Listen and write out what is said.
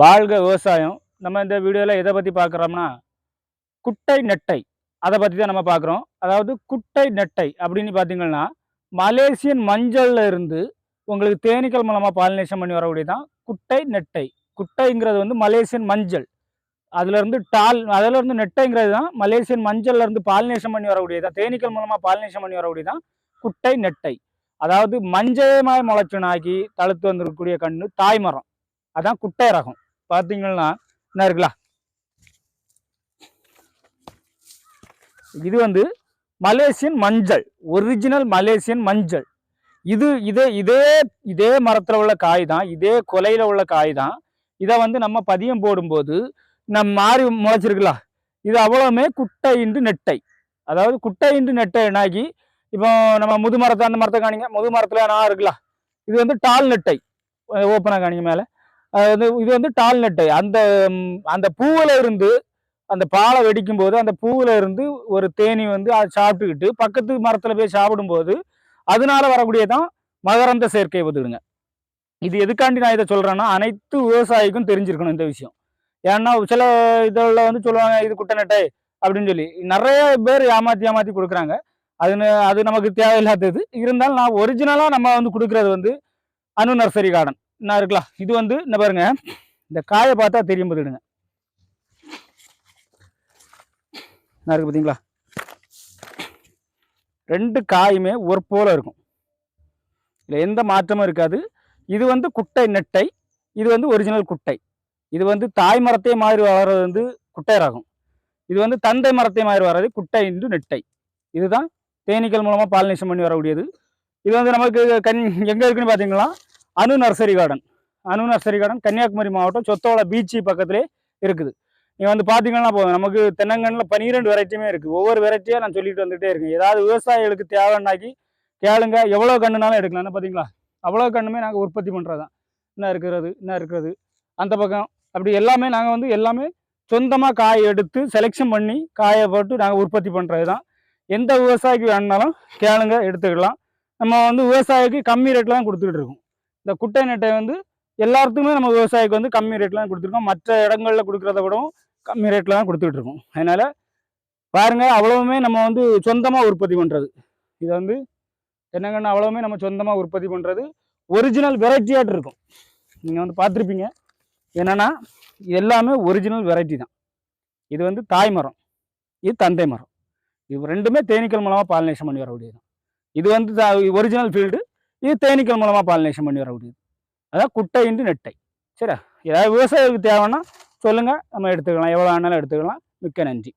வாழ்க விவசாயம். நம்ம இந்த வீடியோவில் எதை பற்றி பார்க்குறோம்னா குட்டை நெட்டை. அதை பற்றி தான் நம்ம பார்க்குறோம். அதாவது குட்டை நெட்டை அப்படின்னு பார்த்தீங்கன்னா மலேசியன் மஞ்சளில் இருந்து உங்களுக்கு தேனீக்கள் மூலமாக பாலினேஷன் பண்ணி வரக்கூடிய தான் குட்டை நெட்டை. குட்டைங்கிறது வந்து மலேசியன் மஞ்சள். அதுலேருந்து டால் அதிலேருந்து நெட்டைங்கிறது தான் மலேசியன் மஞ்சள்லேருந்து பாலினேஷன் பண்ணி வரக்கூடிய தான் தேனீக்கள் மூலமாக பாலினேஷன் பண்ணி வரக்கூடிய தான் குட்டை நெட்டை. அதாவது மஞ்சமாய் முளைச்சுனாக்கி தழுத்து வந்திருக்கக்கூடிய கண்ணு தாய்மரம். அதான் குட்டை ரகம். பார்த்தீங்கன்னா என்ன இருக்கலாம் இது வந்து மலேசியன் மஞ்சள் ஒரிஜினல் மலேசியன் மஞ்சள். இது இதே இதே இதே மரத்தில் உள்ள காய் தான் இதே கொலையில் உள்ள காய் தான். இதை வந்து நம்ம பதியம் போடும்போது நம்ம மாறி முளைச்சிருக்கலாம் இது அவ்வளவுமே குட்டை இன்று நெட்டை. அதாவது குட்டை இன்று நெட்டை என்னாகி இப்போ நம்ம முது மரத்தை அந்த மரத்தை காணிங்க முது மரத்தில் நான் இருக்கலாம் இது வந்து டால் நெட்டை. ஓப்பனாக காணிங்க மேலே. இது வந்து டால் நட்டு. அந்த அந்த பூவில் இருந்து அந்த பாலை வெடிக்கும் போது அந்த பூவில் இருந்து ஒரு தேனி வந்து அதை சாப்பிட்டுக்கிட்டு பக்கத்து மரத்தில் போய் சாப்பிடும்போது அதனால வரக்கூடியதான் மகரந்த சேர்க்கை வந்துடுங்க இது எதுக்காண்டி நான் இதை சொல்கிறேன்னா அனைத்து விவசாயிக்கும் தெரிஞ்சிருக்கணும் இந்த விஷயம். ஏன்னா சில இதில் வந்து சொல்லுவாங்க இது குட்டை நட்டை அப்படின்னு சொல்லி. நிறைய பேர் ஏமாத்தி ஏமாத்தி கொடுக்குறாங்க. அது அது நமக்கு தேவையில்லாதது. இருந்தாலும் நான் ஒரிஜினலாக நம்ம வந்து கொடுக்குறது வந்து அனு நர்சரி கார்டன் என்ன இருக்கலாம். இது வந்து இந்த பாருங்க. இந்த காயை பார்த்தா தெரியும் போதுங்க என்ன இருக்கு பார்த்தீங்களா ரெண்டு காயுமே ஒரு போல இருக்கும். இதில் எந்த மாற்றமும் இருக்காது. இது வந்து குட்டை நெட்டை இது வந்து ஒரிஜினல் குட்டை. இது வந்து தாய் மரத்தை மாதிரி வளர்றது வந்து குட்டை ரகம் இது வந்து தந்தை மரத்தை மாதிரி வர்றது குட்டை இன்று நெட்டை. இதுதான் தேனீக்கள் மூலமாக பாலினேஷன் பண்ணி வரக்கூடியது. இது வந்து நமக்கு கண் எங்கே இருக்குன்னு பார்த்தீங்கன்னா Anu nursery garden Anu nursery garden Kanniyakumari மாவட்டம் சொத்தோட பீச்சு பக்கத்திலே இருக்குது. நீங்கள் வந்து பார்த்தீங்கன்னா போதும். நமக்கு தென்னங்கன்னில் பன்னிரெண்டு வெரைட்டியுமே இருக்குது ஒவ்வொரு வெரைட்டியாக நான் சொல்லிட்டு வந்துகிட்டே இருக்கேன். ஏதாவது விவசாயிகளுக்கு தேவைன்னாக்கி கேளுங்க. எவ்வளோ கண்ணுனாலும் எடுக்கலாம். என்ன பார்த்தீங்களா? அவ்வளோ கண்ணுமே நாங்கள் உற்பத்தி பண்ணுறது தான் என்ன இருக்கிறது? என்ன இருக்கிறது? அந்த பக்கம் அப்படி எல்லாமே நாங்கள் வந்து எல்லாமே சொந்தமாக காய் எடுத்து செலெக்ஷன் பண்ணி காயை போட்டு நாங்கள் உற்பத்தி பண்ணுறது தான் எந்த விவசாயிக்கு வேணுனாலும் கேளுங்க எடுத்துக்கலாம். நம்ம வந்து விவசாயிக்கு கம்மி ரேட்டில் தான் கொடுத்துக்கிட்டு இருக்கோம். இந்த குட்டை நெட்டை வந்து எல்லாத்துக்குமே நம்ம விவசாயிக்கு வந்து கம்மி ரேட்டில் தான் கொடுத்துருக்கோம். மற்ற இடங்களில் கொடுக்குறத விடவும் கம்மி ரேட்டில் தான் கொடுத்துக்கிட்டு இருக்கோம். அதனால் பாருங்க அவ்வளவுமே நம்ம வந்து சொந்தமாக உற்பத்தி பண்ணுறது இது வந்து என்னங்கன்னா அவ்வளவுமே நம்ம சொந்தமாக உற்பத்தி பண்ணுறது ஒரிஜினல் வெரைட்டியாட்டு இருக்கும். நீங்கள் வந்து பார்த்துருப்பீங்க. என்னென்னா எல்லாமே ஒரிஜினல் வெரைட்டி தான். இது வந்து தாய் மரம். இது தந்தை மரம். இது ரெண்டுமே தேனீக்கள் மூலமாக பாலினேஷன் பண்ணி வரக்கூடியது இது வந்து ஒரிஜினல் ஃபீல்டு இது தேனீக்கள் மூலமாக பாலினேஷன் பண்ணி வரக்கூடியது. அதான் குட்டை இன்று நெட்டை. சரியா? ஏதாவது விவசாயிகளுக்கு தேவைன்னா சொல்லுங்கள் நம்ம எடுத்துக்கலாம். எவ்வளோ ஆனாலும் எடுத்துக்கலாம். மிக்க நன்றி.